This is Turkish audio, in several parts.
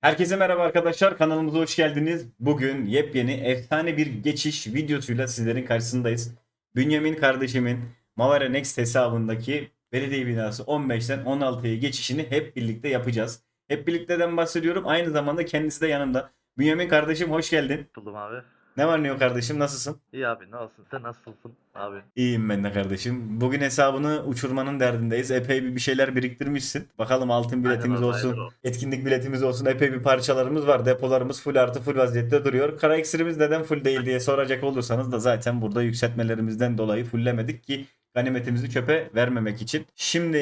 Herkese merhaba arkadaşlar. Kanalımıza hoş geldiniz. Bugün yepyeni efsane bir geçiş videosuyla sizlerin karşısındayız. Bünyamin kardeşimin Mavera Next hesabındaki belediye binası 15'ten 16'ya geçişini hep birlikte yapacağız. Hep birlikteden bahsediyorum. Aynı zamanda kendisi de yanımda. Bünyamin kardeşim hoş geldin. Buldum abi. Ne var ne yok kardeşim nasılsın? İyi abi nasılsın? Sen nasılsın abi? İyiyim ben de kardeşim. Bugün hesabını uçurmanın derdindeyiz. Epey bir bir şeyler biriktirmişsin. Bakalım altın biletimiz Aynen olsun. o. Etkinlik biletimiz olsun. Epey bir parçalarımız var. Depolarımız full artı full vaziyette duruyor. Kara iksirimiz neden full değil diye soracak olursanız da zaten burada yükseltmelerimizden dolayı fulllemedik ki ganimetimizi çöpe vermemek için. Şimdi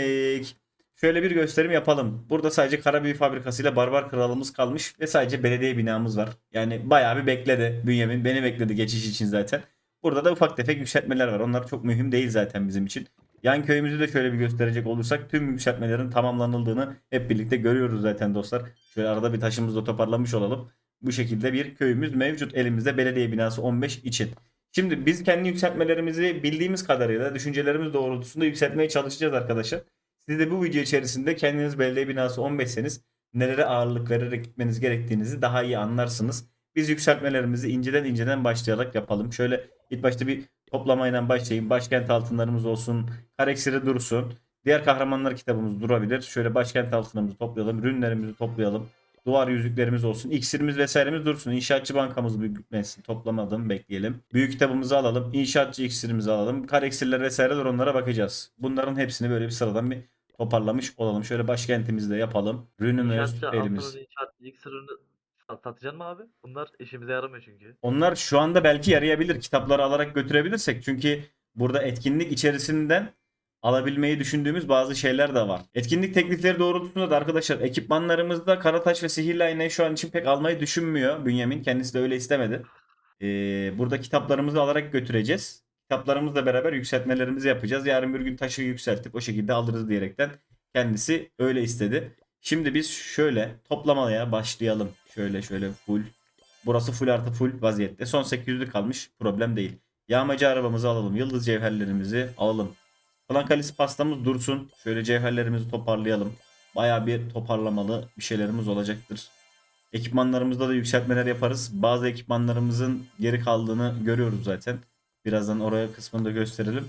şöyle bir gösterim yapalım. Burada sadece kara büyü fabrikasıyla barbar kralımız kalmış ve sadece belediye binamız var. Yani bayağı bir bekledi Bünyamin. Beni bekledi geçiş için zaten. Burada da ufak tefek yükseltmeler var. Onlar çok mühim değil zaten bizim için. Yan köyümüzü de şöyle bir gösterecek olursak tüm yükseltmelerin tamamlanıldığını hep birlikte görüyoruz zaten dostlar. Şöyle arada bir taşımızı da toparlamış olalım. Bu şekilde bir köyümüz mevcut elimizde belediye binası 15 için. Şimdi biz kendi yükseltmelerimizi bildiğimiz kadarıyla düşüncelerimiz doğrultusunda yükseltmeye çalışacağız arkadaşlar. Siz de bu video içerisinde kendiniz belediye binası 15'seniz nelere ağırlık vererek gitmeniz gerektiğinizi daha iyi anlarsınız. Biz yükseltmelerimizi inceden inceden başlayarak yapalım. Şöyle ilk başta bir toplamayla başlayayım. Başkent altınlarımız olsun. Kareksiri dursun. Diğer kahramanlar kitabımız durabilir. Şöyle başkent altınımızı toplayalım. Ürünlerimizi toplayalım. Duvar yüzüklerimiz olsun. İksirimiz vesairemiz dursun. İnşaatçı bankamız büyütmesin. Toplamadım. Bekleyelim. Büyük kitabımızı alalım. İnşaatçı iksirimizi alalım. Kareksirler vesaireler onlara bakacağız. Bunların hepsini böyle bir sıradan bir toparlamış olalım. Şöyle başkentimizde yapalım. Ürünümüz, İnşaatçı inşaat ilk sırrını sat- satacaksın mı abi? Bunlar işimize yaramıyor çünkü. Onlar şu anda belki yarayabilir. Kitapları alarak götürebilirsek. Çünkü burada etkinlik içerisinden alabilmeyi düşündüğümüz bazı şeyler de var. Etkinlik teklifleri doğrultusunda da arkadaşlar ekipmanlarımızda Karataş ve Sihirli Aynayı şu an için pek almayı düşünmüyor. Bünyamin kendisi de öyle istemedi. Ee, burada kitaplarımızı alarak götüreceğiz. Kitaplarımızla beraber yükseltmelerimizi yapacağız. Yarın bir gün taşı yükseltip o şekilde alırız diyerekten kendisi öyle istedi. Şimdi biz şöyle toplamaya başlayalım. Şöyle şöyle full. Burası full artı full vaziyette. Son 800'lük kalmış. Problem değil. Yağmacı arabamızı alalım. Yıldız cevherlerimizi alalım. Falan kalesi pastamız dursun. Şöyle cevherlerimizi toparlayalım. Baya bir toparlamalı bir şeylerimiz olacaktır. Ekipmanlarımızda da yükseltmeler yaparız. Bazı ekipmanlarımızın geri kaldığını görüyoruz zaten. Birazdan oraya kısmını da gösterelim.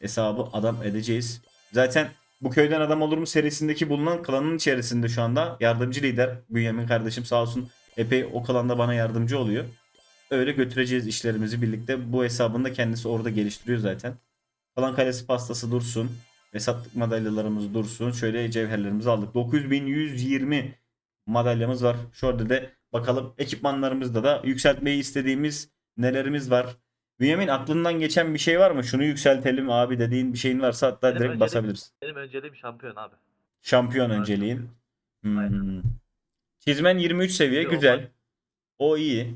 Hesabı adam edeceğiz. Zaten bu köyden adam olur mu serisindeki bulunan klanın içerisinde şu anda yardımcı lider Bünyamin kardeşim sağ olsun epey o klanda bana yardımcı oluyor. Öyle götüreceğiz işlerimizi birlikte. Bu hesabında kendisi orada geliştiriyor zaten. Kalan kalesi pastası dursun. Ve sattık madalyalarımız dursun. Şöyle cevherlerimizi aldık. 9120 madalyamız var. Şurada da bakalım ekipmanlarımızda da yükseltmeyi istediğimiz nelerimiz var. Bünyamin aklından geçen bir şey var mı? Şunu yükseltelim abi dediğin bir şeyin varsa hatta Benim direkt önceliğim- basabiliriz. Benim önceliğim şampiyon abi. Şampiyon Aynen. önceliğin. Hmm. Aynen. Çizmen 23 seviye Yok, güzel. O iyi.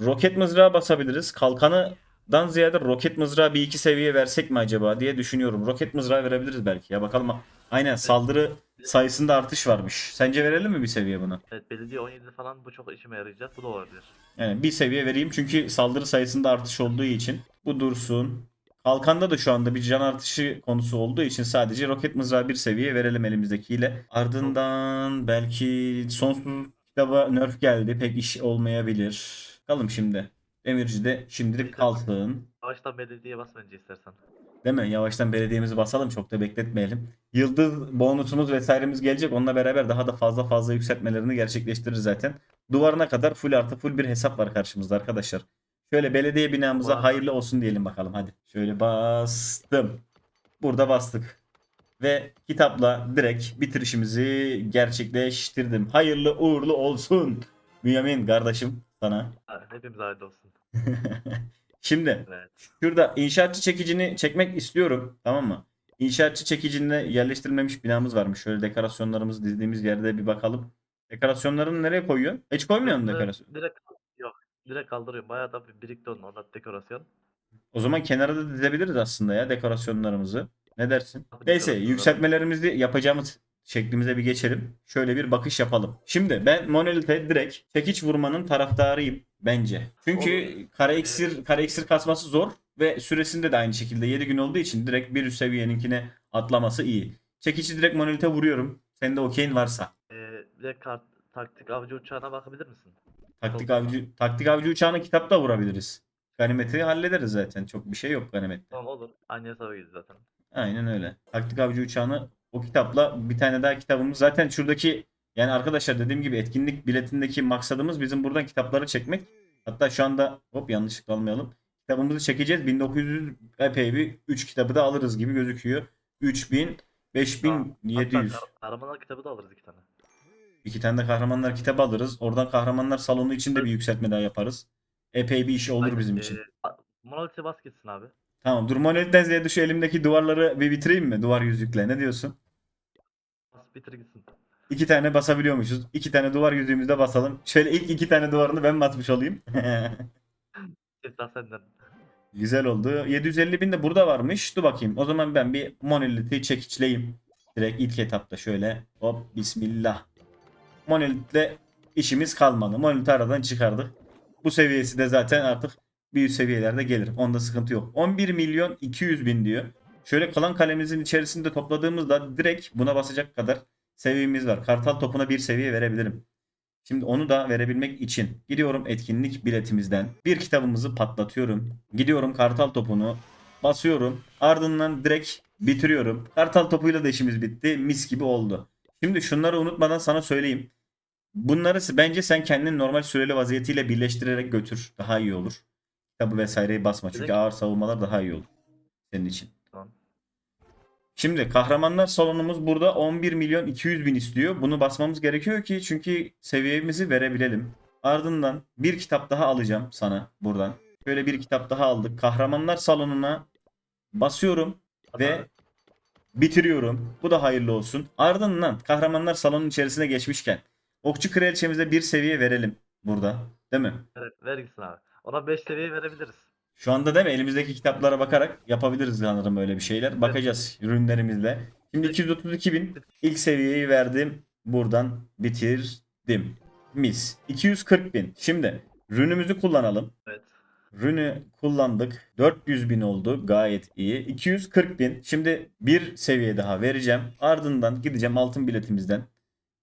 Roket mızrağı basabiliriz. Kalkanıdan ziyade roket mızrağı bir iki seviye versek mi acaba diye düşünüyorum. Roket mızrağı verebiliriz belki ya bakalım. Aynen saldırı sayısında artış varmış. Sence verelim mi bir seviye bunu? Evet belediye 17 falan bu çok işime yarayacak. Bu da olabilir. Yani bir seviye vereyim çünkü saldırı sayısında artış olduğu için. Bu dursun. Kalkanda da şu anda bir can artışı konusu olduğu için sadece roket mızrağı bir seviye verelim elimizdekiyle. Ardından belki sonsuz kitaba nerf geldi. Pek iş olmayabilir. Bakalım şimdi. Demirci de şimdilik kalsın. Yavaştan belediyeye bas istersen. Değil mi? Yavaştan belediyemizi basalım. Çok da bekletmeyelim. Yıldız bonusumuz vesairemiz gelecek. Onunla beraber daha da fazla fazla yükseltmelerini gerçekleştiririz zaten. Duvarına kadar full artı full bir hesap var karşımızda arkadaşlar. Şöyle belediye binamıza Vay. hayırlı olsun diyelim bakalım hadi. Şöyle bastım. Burada bastık. Ve kitapla direkt bitirişimizi gerçekleştirdim. Hayırlı uğurlu olsun. Bünyamin kardeşim sana. Hepimiz hayırlı olsun. Şimdi Evet. Şurada inşaatçı çekicini çekmek istiyorum. Tamam mı? İnşaatçı çekicinde yerleştirilmemiş binamız varmış. Şöyle dekorasyonlarımızı dizdiğimiz yerde bir bakalım. Dekorasyonlarını nereye koyuyorsun? Hiç koymuyor musun Bunları dekorasyon? Direkt yok. Direkt kaldırıyorum. Bayağı da bir birikti onun orada dekorasyon. O zaman kenara da dizebiliriz aslında ya dekorasyonlarımızı. Ne dersin? Neyse yükseltmelerimizi yapacağımız şeklimize bir geçelim. Şöyle bir bakış yapalım. Şimdi ben monolite direkt çekiç vurmanın taraftarıyım bence. Çünkü Olur. kare iksir, kare iksir kasması zor ve süresinde de aynı şekilde 7 gün olduğu için direkt bir üst seviyeninkine atlaması iyi. Çekici direkt monolite vuruyorum. Senin de okeyin varsa. Ee, direkt kart taktik avcı uçağına bakabilir misin? Taktik Çok avcı taktik avcı uçağını kitapta vurabiliriz. Ganimeti hallederiz zaten. Çok bir şey yok ganimette. Tamam olur. Hesaba gidiyor zaten. Aynen öyle. Taktik avcı uçağını o kitapla bir tane daha kitabımız. Zaten şuradaki yani arkadaşlar dediğim gibi etkinlik biletindeki maksadımız bizim buradan kitapları çekmek. Hatta şu anda hop yanlışlıkla almayalım. Kitabımızı çekeceğiz. 1900 epey bir 3 kitabı da alırız gibi gözüküyor. 3000 5700. Hatta kahramanlar kitabı da alırız iki tane. İki tane de kahramanlar kitabı alırız. Oradan kahramanlar salonu için de bir yükseltme daha yaparız. Epey bir iş olur Aynen, bizim ee, için. Monolith'e bas gitsin abi. Tamam dur monolitten ziyade şu elimdeki duvarları bir bitireyim mi? Duvar yüzükle. Ne diyorsun? Bas bitir gitsin. İki tane basabiliyormuşuz. İki tane duvar yüzüğümüzde basalım. Şöyle ilk iki tane duvarını ben basmış olayım. Senden. Güzel oldu. 750 bin de burada varmış. Dur bakayım. O zaman ben bir monolithi çekiçleyeyim. Direkt ilk etapta şöyle. Hop bismillah. Monolitle işimiz kalmadı. Monolithi aradan çıkardık. Bu seviyesi de zaten artık büyük seviyelerde gelir. Onda sıkıntı yok. 11 milyon 200 bin diyor. Şöyle kalan kalemimizin içerisinde topladığımızda direkt buna basacak kadar seviyemiz var. Kartal topuna bir seviye verebilirim. Şimdi onu da verebilmek için gidiyorum etkinlik biletimizden bir kitabımızı patlatıyorum. Gidiyorum kartal topunu basıyorum. Ardından direkt bitiriyorum. Kartal topuyla da işimiz bitti. Mis gibi oldu. Şimdi şunları unutmadan sana söyleyeyim. Bunları bence sen kendin normal süreli vaziyetiyle birleştirerek götür. Daha iyi olur. Kitabı vesaireyi basma. Çünkü ağır savunmalar daha iyi olur. Senin için. Şimdi kahramanlar salonumuz burada 11 milyon 200 bin istiyor. Bunu basmamız gerekiyor ki çünkü seviyemizi verebilelim. Ardından bir kitap daha alacağım sana buradan. Şöyle bir kitap daha aldık. Kahramanlar salonuna basıyorum ve bitiriyorum. Bu da hayırlı olsun. Ardından kahramanlar salonun içerisine geçmişken okçu kraliçemize bir seviye verelim burada. Değil mi? Evet, ver gitsin abi. Ona 5 seviye verebiliriz. Şu anda değil mi? Elimizdeki kitaplara bakarak yapabiliriz sanırım öyle bir şeyler. Bakacağız ürünlerimizle. Şimdi 232 bin ilk seviyeyi verdim. Buradan bitirdim. Mis. 240 bin. Şimdi rünümüzü kullanalım. Evet. Rünü kullandık. 400 bin oldu. Gayet iyi. 240 bin. Şimdi bir seviye daha vereceğim. Ardından gideceğim altın biletimizden.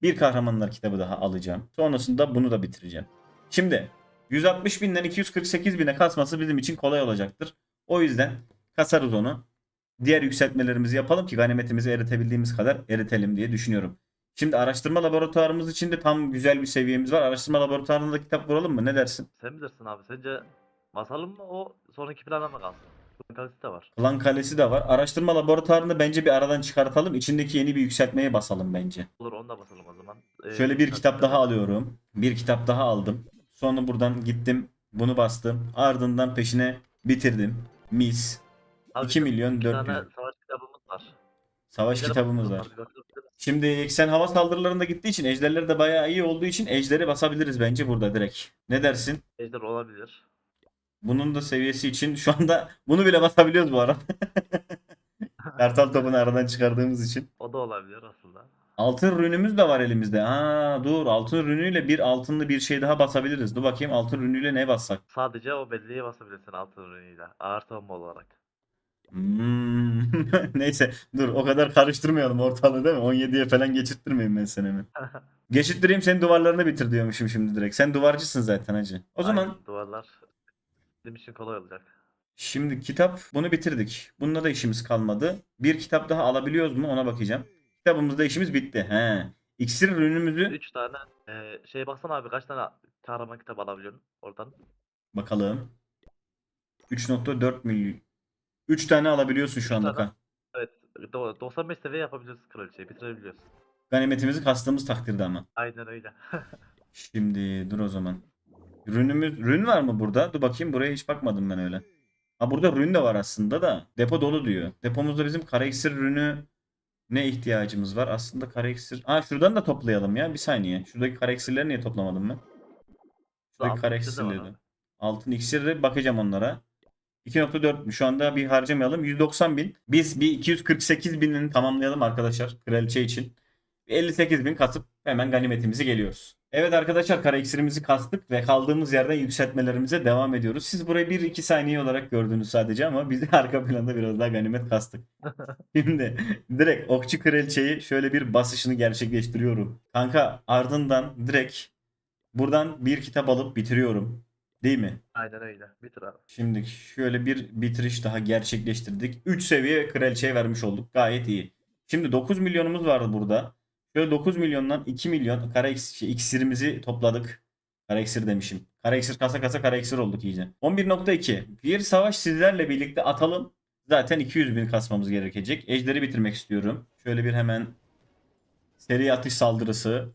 Bir kahramanlar kitabı daha alacağım. Sonrasında bunu da bitireceğim. Şimdi 160 binden 248 bine kasması bizim için kolay olacaktır. O yüzden kasarız onu. Diğer yükseltmelerimizi yapalım ki ganimetimizi eritebildiğimiz kadar eritelim diye düşünüyorum. Şimdi araştırma laboratuvarımız için de tam güzel bir seviyemiz var. Araştırma laboratuvarında kitap vuralım mı? Ne dersin? Sen bilirsin abi. Sence basalım mı o sonraki plana mı kalsın? Bunun kalesi de var. Klan Kalesi de var. Araştırma laboratuvarını bence bir aradan çıkartalım. İçindeki yeni bir yükseltmeye basalım bence. Olur onu da basalım o zaman. Ee, Şöyle bir kitap daha alıyorum. Bir kitap daha aldım. Sonra buradan gittim. Bunu bastım. Ardından peşine bitirdim. Mis. Abi 2 bizim milyon iki 400. tane savaş kitabımız var. Savaş Ejder'e kitabımız var. Şimdi eksen hava saldırılarında gittiği için ejderler de bayağı iyi olduğu için ejderi basabiliriz bence burada direkt. Ne dersin? Ejder olabilir. Bunun da seviyesi için şu anda bunu bile basabiliyoruz bu arada. Kartal topunu aradan çıkardığımız için. O da olabilir aslında. Altın rünümüz de var elimizde. Ha dur altın rünüyle bir altınlı bir şey daha basabiliriz. Dur bakayım altın rünüyle ne bassak? Sadece o belleğe basabilirsin altın ürünüyle. Ağır savunma olarak. Hmm. Neyse dur o kadar karıştırmayalım ortalığı değil mi? 17'ye falan geçirttirmeyeyim ben seni mi? Geçirttireyim senin duvarlarını bitir diyormuşum şimdi direkt. Sen duvarcısın zaten hacı. O zaman Aynen, duvarlar bizim için kolay olacak. şimdi kitap bunu bitirdik. Bununla da işimiz kalmadı. Bir kitap daha alabiliyoruz mu ona bakacağım. Kitabımızda işimiz bitti. He. İksir ürünümüzü 3 tane e, şey baksana abi kaç tane kahraman kitap alabiliyorsun oradan. bakalım. 3.4 milyon. 3 tane alabiliyorsun şu anda. tane. ka- Evet do- 95 seviye yapabiliyoruz kraliçeyi bitirebiliyoruz. Ganimetimizi kastığımız takdirde ama. Aynen öyle. Şimdi dur o zaman. Rünümüz, rün var mı burada? Dur bakayım buraya hiç bakmadım ben öyle. Ha burada rün de var aslında da. Depo dolu diyor. Depomuzda bizim kara iksir rünü ne ihtiyacımız var? Aslında kara iksir. Ha şuradan da toplayalım ya. Bir saniye. Şuradaki kara iksirleri niye toplamadım ben? Şuradaki Altın kara iksirleri. Altın iksirde bakacağım onlara. 2.4 şu anda bir harcamayalım. 190 bin. Biz bir 248 binini tamamlayalım arkadaşlar. Kraliçe için. 58 bin kasıp hemen ganimetimizi geliyoruz. Evet arkadaşlar kara iksirimizi kastık ve kaldığımız yerden yükseltmelerimize devam ediyoruz. Siz burayı 1-2 saniye olarak gördünüz sadece ama biz de arka planda biraz daha ganimet kastık. Şimdi direkt okçu kraliçeyi şöyle bir basışını gerçekleştiriyorum. Kanka ardından direkt buradan bir kitap alıp bitiriyorum. Değil mi? Aynen öyle. Bitir abi. Şimdi şöyle bir bitiriş daha gerçekleştirdik. 3 seviye kraliçeye vermiş olduk. Gayet iyi. Şimdi 9 milyonumuz vardı burada. Şöyle 9 milyondan 2 milyon kara iksir, şey, iksirimizi topladık. Kara iksir demişim. Kara iksir kasa kasa kara iksir olduk iyice. 11.2. Bir savaş sizlerle birlikte atalım. Zaten 200 bin kasmamız gerekecek. Ejderi bitirmek istiyorum. Şöyle bir hemen seri atış saldırısı.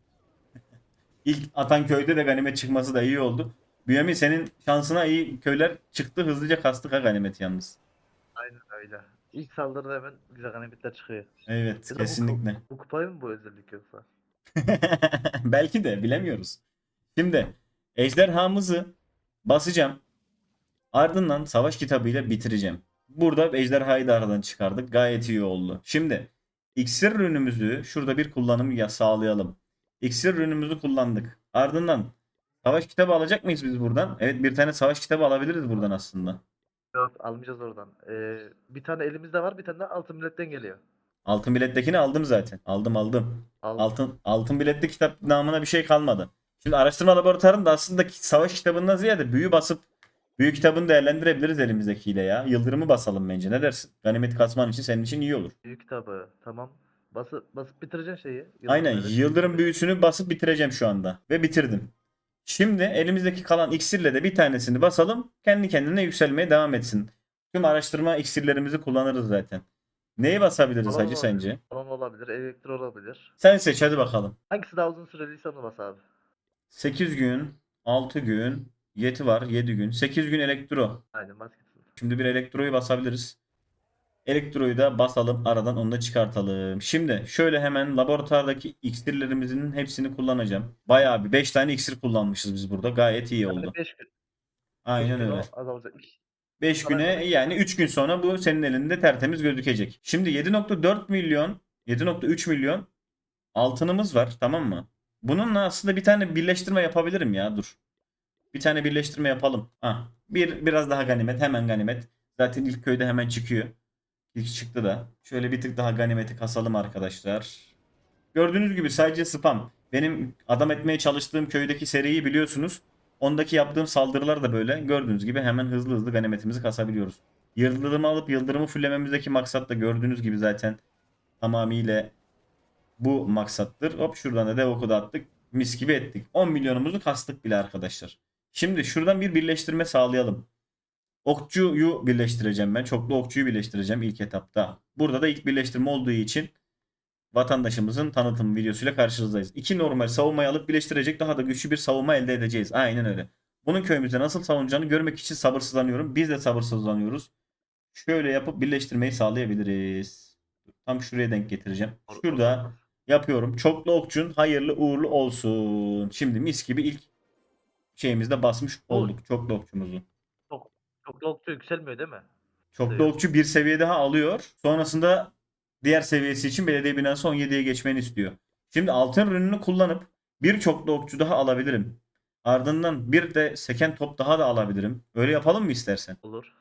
İlk atan köyde de ganimet çıkması da iyi oldu. Bünyamin senin şansına iyi köyler çıktı. Hızlıca kastık ha ganimet yalnız. Aynen öyle. İlk saldırıda hemen güzel ganimetler çıkıyor. Evet Ya da bu- kesinlikle. Bu kupayı mı bu özellik yoksa? Belki de bilemiyoruz. Şimdi ejderhamızı basacağım. Ardından savaş kitabıyla bitireceğim. Burada ejderhayı da aradan çıkardık. Gayet iyi oldu. Şimdi iksir ürünümüzü şurada bir kullanım ya sağlayalım. İksir ürünümüzü kullandık. Ardından savaş kitabı alacak mıyız biz buradan? Evet bir tane savaş kitabı alabiliriz buradan aslında. Yok almayacağız oradan. Ee, bir tane elimizde var bir tane de altın milletten geliyor. Altın bilettekini aldım zaten. Aldım aldım. Al. Altın altın biletli kitap namına bir şey kalmadı. Şimdi araştırma laboratuvarında aslında ki- savaş kitabından ziyade büyü basıp büyü kitabını değerlendirebiliriz elimizdekiyle ya. Yıldırımı basalım bence. Ne dersin? Ganimet kasman için senin için iyi olur. Büyük kitabı. Tamam. Basıp basıp bitireceksin şeyi. Aynen. Yıldızları. Yıldırım büyüsünü basıp bitireceğim şu anda. Ve bitirdim. Şimdi elimizdeki kalan iksirle de bir tanesini basalım. Kendi kendine yükselmeye devam etsin. Tüm araştırma iksirlerimizi kullanırız zaten. Neyi basabiliriz hacı sence? Balon olabilir, elektro olabilir. Sen seç hadi bakalım. Hangisi daha uzun süreliyse onu bas abi. 8 gün, 6 gün, yeti var 7 gün. 8 gün elektro. Aynen bas gitsin. Şimdi bir elektroyu basabiliriz. Elektroyu da basalım aradan onu da çıkartalım. Şimdi şöyle hemen laboratuvardaki iksirlerimizin hepsini kullanacağım. Bayağı bir 5 tane iksir kullanmışız biz burada. Gayet iyi oldu. 5 gün. Aynen öyle. Azalacak. 5 güne yani 3 gün sonra bu senin elinde tertemiz gözükecek. Şimdi 7.4 milyon 7.3 milyon altınımız var tamam mı? Bununla aslında bir tane birleştirme yapabilirim ya dur. Bir tane birleştirme yapalım. Ha, bir biraz daha ganimet hemen ganimet. Zaten ilk köyde hemen çıkıyor. İlk çıktı da. Şöyle bir tık daha ganimeti kasalım arkadaşlar. Gördüğünüz gibi sadece spam. Benim adam etmeye çalıştığım köydeki seriyi biliyorsunuz. Ondaki yaptığım saldırılar da böyle. Gördüğünüz gibi hemen hızlı hızlı ganimetimizi kasabiliyoruz. Yıldırımı alıp yıldırımı fullememizdeki maksat da gördüğünüz gibi zaten tamamıyla bu maksattır. Hop şuradan da dev oku da attık. Mis gibi ettik. 10 milyonumuzu kastık bile arkadaşlar. Şimdi şuradan bir birleştirme sağlayalım. Okçuyu birleştireceğim ben. Çoklu okçuyu birleştireceğim ilk etapta. Burada da ilk birleştirme olduğu için vatandaşımızın tanıtım videosuyla karşınızdayız. İki normal savunmayı alıp birleştirecek daha da güçlü bir savunma elde edeceğiz. Aynen öyle. Bunun köyümüzde nasıl savunacağını görmek için sabırsızlanıyorum. Biz de sabırsızlanıyoruz. Şöyle yapıp birleştirmeyi sağlayabiliriz. Tam şuraya denk getireceğim. Şurada yapıyorum. Çoklu okçun hayırlı uğurlu olsun. Şimdi mis gibi ilk şeyimizde basmış olduk çoklu okçumuzu. Çok okçu yükselmiyor değil mi? Çoklu Evet. okçu bir seviye daha alıyor. Sonrasında diğer seviyesi için belediye binası 17'ye geçmeni istiyor. Şimdi altın ürününü kullanıp bir çoklu okçu daha alabilirim. Ardından bir de seken top daha da alabilirim. Öyle yapalım mı istersen? Olur.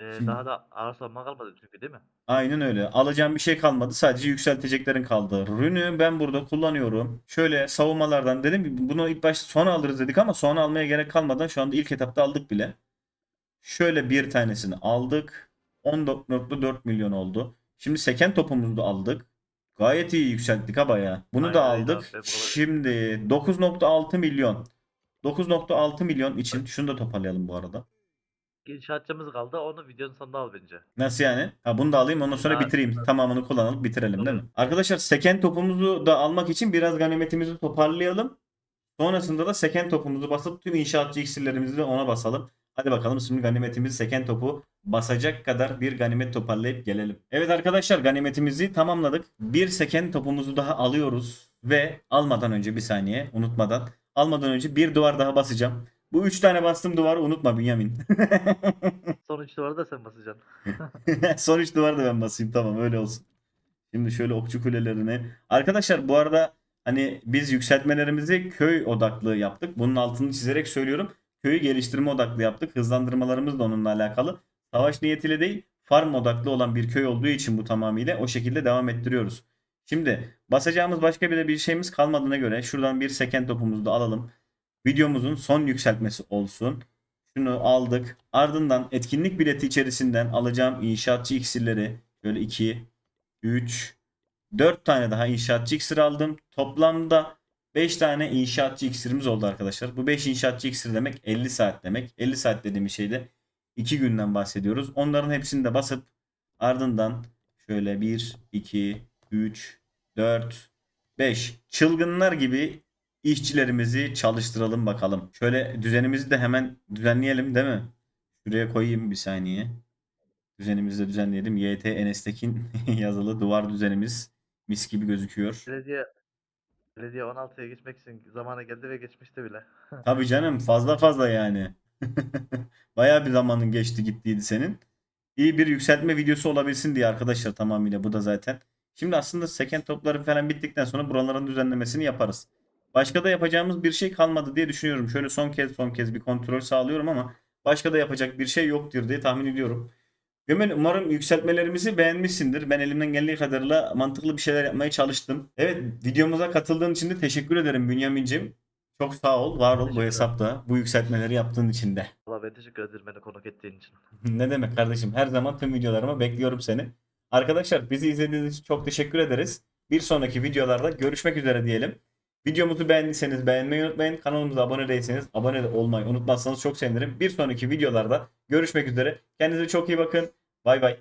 Ee, Şimdi- daha da savunma kalmadı çünkü değil mi? Aynen öyle. Alacağım bir şey kalmadı. Sadece yükselteceklerin kaldı. Rünü ben burada kullanıyorum. Şöyle savunmalardan dedim ki bunu ilk başta sonra alırız dedik ama sonra almaya gerek kalmadan şu anda ilk etapta aldık bile. Şöyle bir tanesini aldık. 14.4 milyon oldu. Şimdi seken topumuzu da aldık. Gayet iyi yükselttik ha bayağı. Bunu da Aynen öyle aldık. hep Şimdi 9.6 milyon. 9.6 milyon için şunu da toparlayalım bu arada. İnşaatçımız kaldı. Onu videonun sonunda al bence. Nasıl yani? Ha bunu da alayım ondan sonra bitireyim. Tamamını kullanalım bitirelim değil mi? Arkadaşlar seken topumuzu da almak için biraz ganimetimizi toparlayalım. Sonrasında da seken topumuzu basıp tüm inşaatçı iksirlerimizi de ona basalım. Hadi bakalım şimdi ganimetimizi seken topu basacak kadar bir ganimet toparlayıp gelelim. Evet arkadaşlar ganimetimizi tamamladık. Bir seken topumuzu daha alıyoruz. Ve almadan önce bir saniye unutmadan. Almadan önce bir duvar daha basacağım. Bu üç tane bastığım duvarı unutma Bünyamin. Son üç duvarı da sen basacaksın. Son üç duvar da ben basayım tamam öyle olsun. Şimdi şöyle okçu kulelerine. Arkadaşlar bu arada hani biz yükseltmelerimizi köy odaklı yaptık. Bunun altını çizerek söylüyorum. Köyü geliştirme odaklı yaptık. Hızlandırmalarımız da onunla alakalı. Savaş niyetiyle değil farm odaklı olan bir köy olduğu için bu tamamıyla o şekilde devam ettiriyoruz. Şimdi basacağımız başka bir de bir şeyimiz kalmadığına göre şuradan bir seken topumuzu da alalım. Videomuzun son yükseltmesi olsun. Şunu aldık. Ardından etkinlik bileti içerisinden alacağım inşaatçı iksirleri şöyle 2, 3, 4 tane daha inşaatçı iksir aldım. Toplamda 5 tane inşaatçı iksirimiz oldu arkadaşlar. Bu 5 inşaatçı iksir demek 50 saat demek. 50 saat dediğim şeyde 2 günden bahsediyoruz. Onların hepsini de basıp ardından şöyle 1, 2, 3, 4, 5 çılgınlar gibi işçilerimizi çalıştıralım bakalım. Şöyle düzenimizi de hemen düzenleyelim değil mi? Şuraya koyayım bir saniye. Düzenimizi de düzenleyelim. YT Enes'tekin yazılı duvar düzenimiz mis gibi gözüküyor. Belediye Belediye 16'ya geçmek için zamanı geldi ve geçmişti bile. Tabii canım fazla fazla yani. Bayağı bir zamanın geçti gittiydi senin. İyi bir yükseltme videosu olabilsin diye arkadaşlar tamamıyla bu da zaten. Şimdi aslında seken topları falan bittikten sonra buraların düzenlemesini yaparız. Başka da yapacağımız bir şey kalmadı diye düşünüyorum. Şöyle son kez son kez bir kontrol sağlıyorum ama başka da yapacak bir şey yoktur diye tahmin ediyorum. Gömel umarım yükseltmelerimizi beğenmişsindir. Ben elimden geldiği kadarıyla mantıklı bir şeyler yapmaya çalıştım. Evet videomuza katıldığın için de teşekkür ederim Bünyamin'cim. Çok sağ ol, var ol bu hesapta. Bu yükseltmeleri yaptığın için de. Valla ben teşekkür ederim beni konuk ettiğin için. Ne demek kardeşim? Her zaman tüm videolarıma bekliyorum seni. Arkadaşlar bizi izlediğiniz için çok teşekkür ederiz. Bir sonraki videolarda görüşmek üzere diyelim. Videomuzu beğendiyseniz beğenmeyi unutmayın. Kanalımıza abone değilseniz abone olmayı unutmazsanız çok sevinirim. Bir sonraki videolarda görüşmek üzere. Kendinize çok iyi bakın. Bay bay.